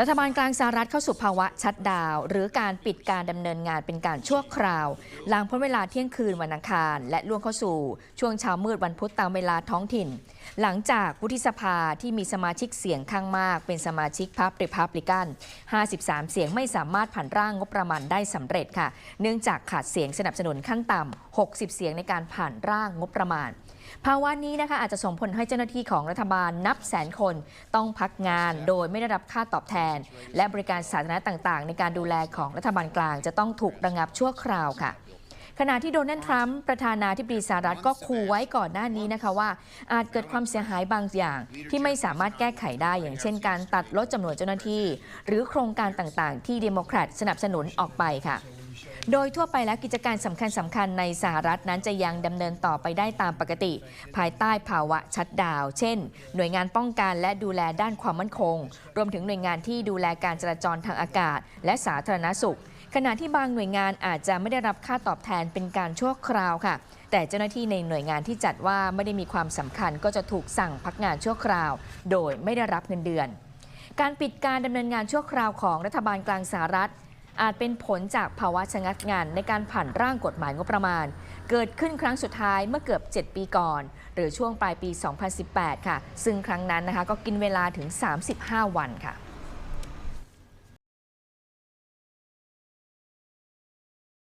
รัฐบาลกลางสหรัฐเข้าสู่ภาวะชัดดาว หรือการปิดการดำเนินงานเป็นการชั่วคราว หลังพ้นเวลาเที่ยงคืนวันอังคาร และล่วงเข้าสู่ช่วงเช้ามืดวันพุธตามเวลาท้องถิ่น หลังจากวุฒิสภาที่มีสมาชิกเสียงข้างมาก เป็นสมาชิกพรรคริพับลิกัน 53 เสียงไม่สามารถผ่านร่างงบประมาณได้สำเร็จค่ะ เนื่องจากขาดเสียงสนับสนุนขั้นต่ำ 60 เสียงในการผ่านร่างงบประมาณ ภาวะนี้นะคะอาจจะส่งผลให้เจ้าหน้าที่ของรัฐบาลนับแสนคนต้องพักงานโดยไม่ได้รับค่าตอบแทน และบริการสาธารณะต่างๆ ในการดูแลของรัฐบาลกลางจะต้องถูกระงับชั่วคราวค่ะ ขณะที่โดนัลด์ทรัมป์ประธานาธิบดีสหรัฐก็คูไว้ก่อนหน้านี้นะคะว่า อาจเกิดความเสียหายบางอย่าง ที่ไม่สามารถแก้ไขได้อย่างเช่น การตัดลดจำนวนเจ้าหน้าที่ หรือโครงการต่างๆ ที่เดโมแครตสนับสนุนออกไปค่ะโดยทั่วไปแล้วกิจการสำคัญสำคัญในสหรัฐนั้นจะยังดำเนินต่อไปได้ตามปกติ ภายใต้ภาวะชัดดาวน์เช่น หน่วยงานป้องกันและดูแลด้านความมั่นคง รวมถึงหน่วยงานที่ดูแลการจราจรทางอากาศ และสาธารณสุข ขณะที่บางหน่วยงานอาจจะไม่ได้รับค่าตอบแทนเป็นการชั่วคราวค่ะ แต่เจ้าหน้าที่ในหน่วยงานที่จัดว่าไม่ได้มีความสำคัญก็จะถูกสั่งพักงานชั่วคราว โดยไม่ได้รับเงินเดือน การปิดการดำเนินงานชั่วคราวของรัฐบาลกลางสหรัฐ อาจเป็นผลจากภาวะชะงักงานในการผ่านร่างกฎหมายงบประมาณ เกิดขึ้นครั้งสุดท้ายเมื่อเกือบ 7 ปีก่อน หรือช่วงปลายปี 2018 ค่ะ ซึ่งครั้งนั้นนะคะก็กินเวลาถึง 35 วันค่ะ